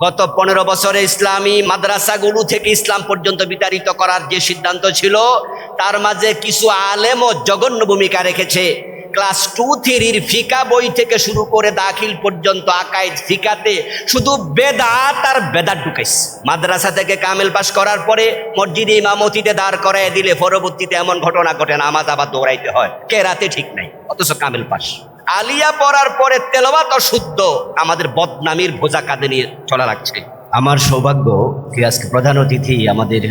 গত পনেরো বছরে ইসলামী মাদ্রাসাগুলো থেকে ইসলাম পর্যন্ত বিতাড়িত করার যে সিদ্ধান্ত ছিল, তার মাঝে কিছু আলেম ও জঘন্য ভূমিকা রেখেছে। ক্লাস টু থ্রির ফিকা বই থেকে শুরু করে দাখিল পর্যন্ত আকাইদ ফিকাতে শুধু বেদাত আর বেদাত ঢুকাইছে। মাদ্রাসা থেকে কামেল পাস করার পরে মসজিদে ইমামতিতে দাঁড় করায় দিলে পরবর্তীতে এমন ঘটনা ঘটে নামাজ আবার দৌড়াইতে হয়। কে রাতে ঠিক নাই, অথচ কামেল পাস আলিয়া পড়ার পরে তেলবাত অশুদ্ধ, আমাদের বদনামির বোঝা কাঁধে নিয়ে চলা লাগছে। আমার সৌভাগ্য যে আজকে প্রধান অতিথি আমাদের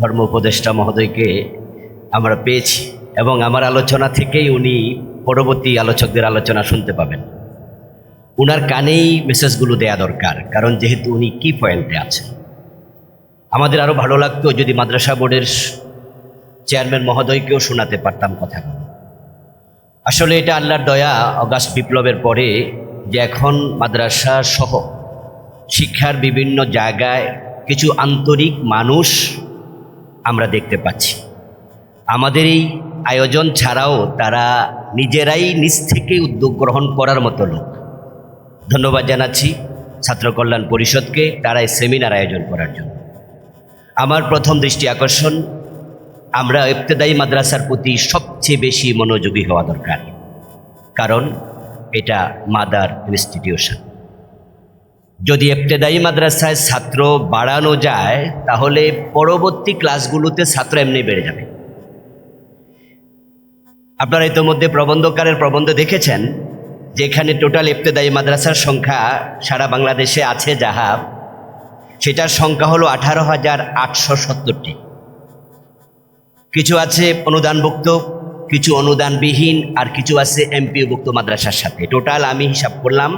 ধর্ম উপদেষ্টা মহোদয়কে আমরা পেয়েছি এবং আমার আলোচনা থেকেই উনি পরবর্তী আলোচকদের আলোচনা শুনতে পাবেন। উনার কানেই মেসেজগুলো দেয়া দরকার, কারণ যেহেতু উনি কি পয়েন্টে আছেন। আমাদের আরও ভালো লাগতো যদি মাদ্রাসা বোর্ডের চেয়ারম্যান মহোদয়কেও শোনাতে পারতাম কথাগুলো। আসলে এটা আল্লাহর দয়া অগাস্ট বিপ্লবের পরে যে এখন মাদ্রাসা সহ শিক্ষার বিভিন্ন জায়গায় কিছু আন্তরিক মানুষ আমরা দেখতে পাচ্ছি। আমাদের এই আয়োজন ছাড়াও তারা নিজেরাই নিজ থেকে উদ্যোগ গ্রহণ করার মতো লোক। ধন্যবাদ জানাচ্ছি ছাত্র কল্যাণ পরিষদকে তারা এই সেমিনার আয়োজন করার জন্য। আমার প্রথম দৃষ্টি আকর্ষণ আমরা ইবতেদায়ী মাদ্রাসার প্রতি সবচেয়ে বেশি মনোযোগী হওয়া দরকার। কারণ এটা মাদার ইনস্টিটিউশন। যদি ইবতেদায়ী মাদ্রাসায় ছাত্র বাড়ানো যায়, তাহলে পরবর্তী ক্লাসগুলোতে ছাত্র এমনি বেড়ে যাবে। আপনারা ইতোমধ্যে প্রবন্ধকারের প্রবন্ধ দেখেছেন, যেখানে টোটাল ইবতেদায়ী মাদ্রাসার সংখ্যা সারা বাংলাদেশে আছে যাহা, সেটার সংখ্যা হলো আঠারো হাজার আটশো সত্তরটি। কিছু আছে অনুদানভুক্ত, কিছু অনুদানবিহীন, আর কিছু আছে এমপিওভুক্ত মাদ্রাসার সাথে। টোটাল আমি হিসাব করলাম,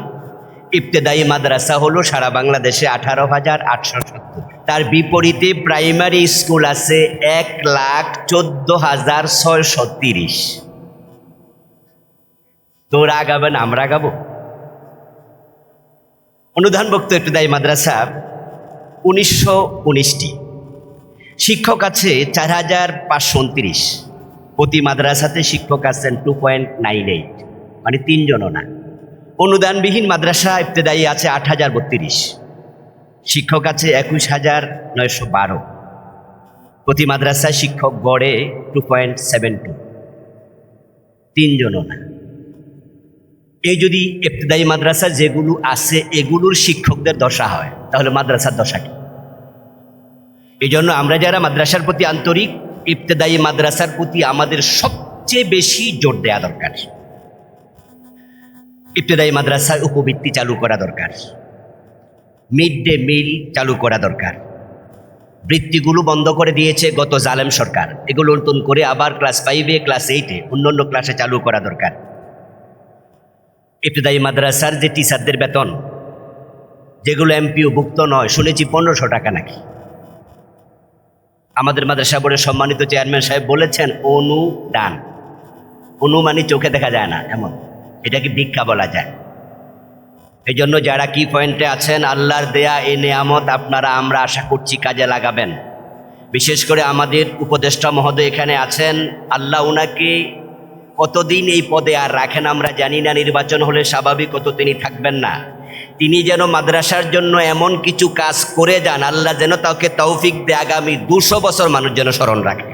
ইবতেদায়ী মাদ্রাসা হলো সারা বাংলাদেশে আঠারো হাজার আটশো সত্তর। তার বিপরীতে প্রাইমারি স্কুল আছে এক লাখ চোদ্দ হাজার ছয়শো তিরিশ। তো রাগাবেন আমরা আগাবো? অনুদানভুক্ত ইবতেদায়ী মাদ্রাসা উনিশশো উনিশটি। শিক্ষক আছে চার হাজার পাঁচশো উনত্রিশ। প্রতি মাদ্রাসাতে শিক্ষক আছেন টু পয়েন্ট নাইন এইট মানে তিনজনও না। অনুদানবিহীন মাদ্রাসা ইবতেদায়ী আছে আট হাজার বত্রিশ। শিক্ষক আছে একুশ হাজার নয়শো বারো। প্রতি মাদ্রাসায় শিক্ষক গড়ে টু পয়েন্ট সেভেন টু তিনজনও না। এই যদি ইবতেদায়ী মাদ্রাসা যেগুলো আছে, এগুলোর শিক্ষকদের দশা হয়, তাহলে মাদ্রাসার দশা কি? এই জন্য আমরা যারা মাদ্রাসার প্রতি আন্তরিক, ইবতেদায়ী মাদ্রাসার প্রতি আমাদের সবচেয়ে বেশি জোর দেওয়া দরকার। ইবতেদায়ী মাদ্রাসায় উপবৃত্তি চালু করা দরকার। মিড ডে মিল চালু করা দরকার। বৃত্তিগুলো বন্ধ করে দিয়েছে গত জালেম সরকার। এগুলো নতুন করে আবার ক্লাস ফাইভে ক্লাস এইটে অন্যান্য ক্লাসে চালু করা দরকার। ইবতেদায়ী মাদ্রাসার যে টিচারদের বেতন, যেগুলো এমপিও ভুক্ত নয়, শুনেছি পনেরোশো টাকা নাকি। আমাদের মাদ্রাসা বোর্ডের সম্মানিত চেয়ারম্যান সাহেব বলেছেন, অনুদান। অনু মানে চোখে দেখা যায় না, এমন। এটাকে ভিক্ষা বলা যায়। এই জন্য যারা কি পয়েন্টে আছেন, আল্লাহর দেয়া এ নেয়ামত আপনারা, আমরা আশা করছি কাজে লাগাবেন। বিশেষ করে আমাদের উপদেষ্টা মহোদয় এখানে আছেন, আল্লাহ উনাকে কতদিন এই পদে আর রাখেন আমরা জানি না, নির্বাচন হলে স্বাভাবিক কত তিনি থাকবেন না। তিনি যেন মাদ্রাসার জন্য এমন কিছু কাজ করে যান, আল্লাহ যেন তাকে তৌফিক দেয় আগামী দুশো বছর মানুষ যেন স্মরণ রাখে।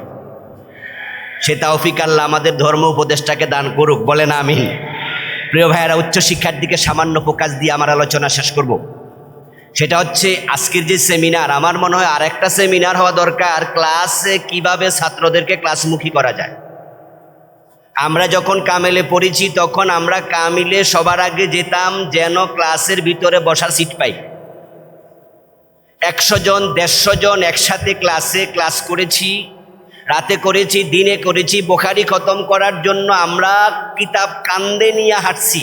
সে তৌফিক আল্লাহ আমাদের ধর্ম উপদেষ্টাকে দান করুক, বলেন আমি প্রিয় ভাইয়েরা, উচ্চশিক্ষার দিকে সামান্য ফোকাস দিয়ে আমার আলোচনা শেষ করব। সেটা হচ্ছে আজকের যে সেমিনার আমার মনে হয় আরেকটা সেমিনার হওয়া দরকার ক্লাসে কীভাবে ছাত্রদেরকে ক্লাসমুখী করা যায়। আমরা যখন কামেলে পড়েছি, তখন আমরা কামিলে সবার আগে যেতাম যেন ক্লাসের ভিতরে বসার সিট পাই। একশো জন, দেড়শো জন একসাথে ক্লাসে ক্লাস করেছি, রাতে করেছি, দিনে করেছি, বোখারি খতম করার জন্য আমরা কিতাব কান্দে নিয়ে হাঁটছি।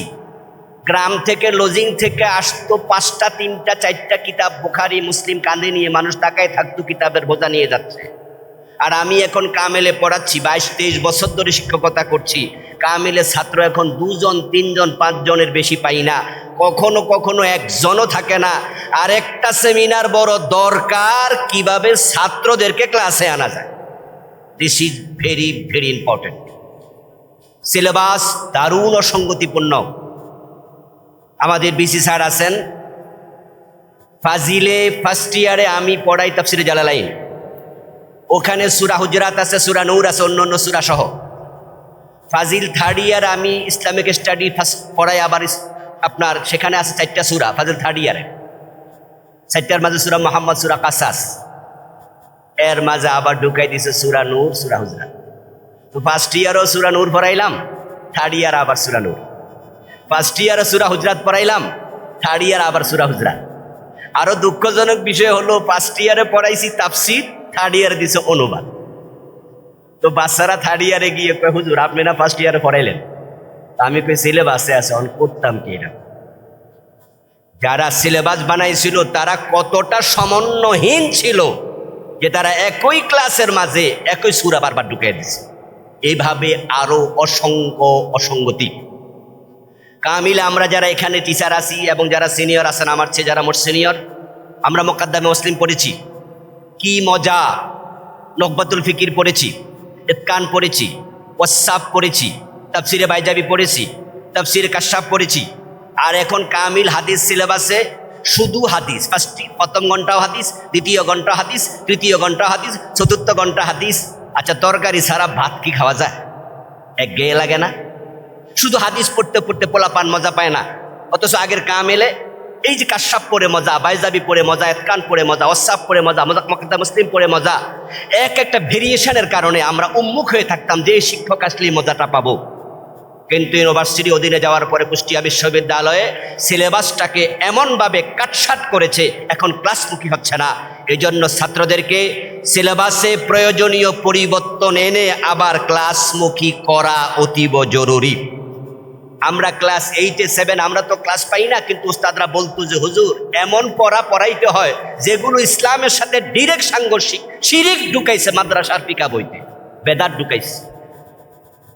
গ্রাম থেকে, লজিং থেকে আসতো পাঁচটা, তিনটা, চারটা কিতাব বোখারি, মুসলিম কান্দে নিয়ে মানুষ তাকায় থাকতো, কিতাবের বোঝা নিয়ে যাচ্ছে। আর আমি এখন কামেলে পড়াচ্ছি, বাইশ তেইশ বছর ধরে শিক্ষকতা করছি। কামেলে ছাত্র এখন দুজন, তিনজন, পাঁচজনের বেশি পাই না। কখনো কখনো একজনও থাকে না। আর একটা সেমিনার বড় দরকার, কীভাবে ছাত্রদেরকে ক্লাসে আনা যায়। This is very very important syllabus দারুণ অসঙ্গতিপূর্ণ। আমাদের বিসি স্যার আছেন। ফাজিলে ফার্স্ট ইয়ারে আমি পড়াই তাফসিরে জালালাইন। ওখানে সুরা হুজরাত আছে, সুরা নৌর আছে অন্য অন্য সুরা সহ। ফাজিল থার্ড ইয়ার আমি ইসলামিক স্টাডি পড়াই, আবার আপনার সেখানে আছে চারটা সুরা, ফাজিল থার্ড ইয়ারে। চারটার মাঝে সুরা মোহাম্মদ, সুরা কাসাস। এর মাঝে আবার ঢুকাই দিছে সুরা নূর, সুরা হুজরাত। তো ফার্স্ট ইয়ারও সুরা নূর পড়াইলাম, থার্ড ইয়ার আবার সুরা নূর। ফার্স্ট ইয়ারও সুরা হুজরাত পড়াইলাম, থার্ড ইয়ার আবার সুরা হুজরাত। আরও দুঃখজনক বিষয় হলো, ফার্স্ট ইয়ারে পড়াইছি তাফসির থার্ড ইয়ারে দিছে অনুবাদ। তো বাচ্চারা থার্ড ইয়ারে গিয়ে কয়, হুজুর, আপনি না ফার্স্ট ইয়ারে পড়াইলেন? আমি কই, সিলেবাসে আছে অন করতাম কি এটা? যারা সিলেবাস বানাইছিল, তারা কতটা সমন্বয়হীন ছিল যে তারা একই ক্লাসের মাঝে একই সুরা বারবার ঢুকিয়ে দিছে। এইভাবে আরও অসংখ্য অসঙ্গতি। কামিল, আমরা যারা এখানে টিচার আছি এবং যারা সিনিয়র আছেন, আমার চেয়ে যারা মোট সিনিয়র আমরা মোকাদ্দামে মুসলিম পড়েছি। কি মজা? নকবাতুল ফিকির পড়েছি, ইতকান পড়েছি ওয়াসাব পড়েছি, তাফসিরে বাইজাবি পড়েছি, তাফসিরে কাশাব পড়েছি। আর এখন কামিল হাদিস সিলেবাসে শুধু হাদিস, ফার্স্ট প্রথম ঘন্টাও হাদিস, দ্বিতীয় ঘণ্টা হাদিস, তৃতীয় ঘণ্টা হাদিস, চতুর্থ ঘণ্টা হাদিস। আচ্ছা তরকারি সারা ভাত কি খাওয়া যায়? এক গেয়ে লাগে না। শুধু হাদিস পড়তে পড়তে পোলা পান মজা পায় না। অথচ আগের কাম এলে এই যে কাশাব পরে মজা, বাইজাবি পরে মজা, এতকান পরে মজা অসাব পরে মজা মজা মক্কা মুসলিম পরে মজা, এক একটা ভেরিয়েশনের কারণে আমরা উন্মুখ হয়ে থাকতাম যে শিক্ষক আসলে মজাটা পাবো। কিন্তু ইউনিভার্সিটি অধীনে যাওয়ার পরে কুষ্টিয়া বিশ্ববিদ্যালয়ে সিলেবাসটাকে এমনভাবে কাটসাট করেছে, এখন ক্লাসমুখী হচ্ছে না। এই জন্য ছাত্রদেরকে সিলেবাসে প্রয়োজনীয় পরিবর্তন এনে আবার ক্লাসমুখী করা অতীব জরুরি। আমরা ক্লাস এইটে সেভেন আমরা তো ক্লাস পাই না, কিন্তু উস্তাদরা বলতো যে, হুজুর, এমন পড়া পড়াইতে হয় যেগুলো ইসলামের সাথে ডিরেক্ট সাংঘর্ষিক। শিরিক ঢুকাইছে মাদ্রাসার পিকা বইতে বেদার ঢুকাইছে।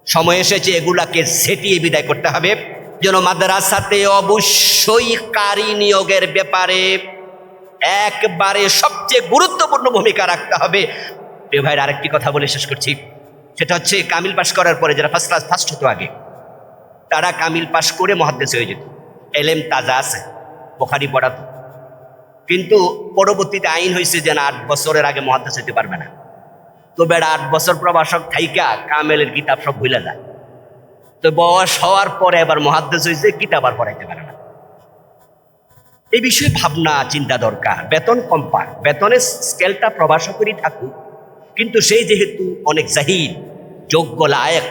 সময় এসেছে, এগুলাকে সেটিয়ে বিদায় করতে হবে। যেন মাদ্রাসাতে অবশ্যই কারি নিয়োগের ব্যাপারে একবারে সবচেয়ে গুরুত্বপূর্ণ ভূমিকা রাখতে হবে। প্রিয় ভাইয়ের আরেকটি কথা বলে শেষ করছি। সেটা হচ্ছে, কামিল পাস করার পরে যারা ফার্স্ট ক্লাস ফার্স্ট হতো আগে তারা কামিল পাস করে মহাদ্দেশ হয়ে যেত। এলেম তাজা আছে, বোখারি পড়াতো। কিন্তু পরবর্তীতে আইন হয়েছে যে না, আট বছরের আগে মহাদ্দেশ হইতে পারবে না। তো বেড়া আট বছর প্রবাসক থাইকা কামেলের কিতাব সব ভুলে যায়। তো বয়স হওয়ার পরে এবার মহাদ্দেশ হয়েছে, কিতাব আর পড়াইতে পারে না। এই বিষয়ে ভাবনা, চিন্তা দরকার। বেতন কম পাক বেতনের স্কেলটা প্রবাসকরই থাকুক। কিন্তু সেই যেহেতু অনেক জাহিদ যোগ্য লায়ক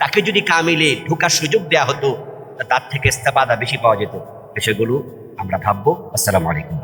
তাকে যদি কামিলে ঢোকার সুযোগ দেওয়া হতো তার থেকে ইস্তেফাদা বেশি পাওয়া যেত। বিষয়গুলো আমরা ভাববো। আসসালামু আলাইকুম।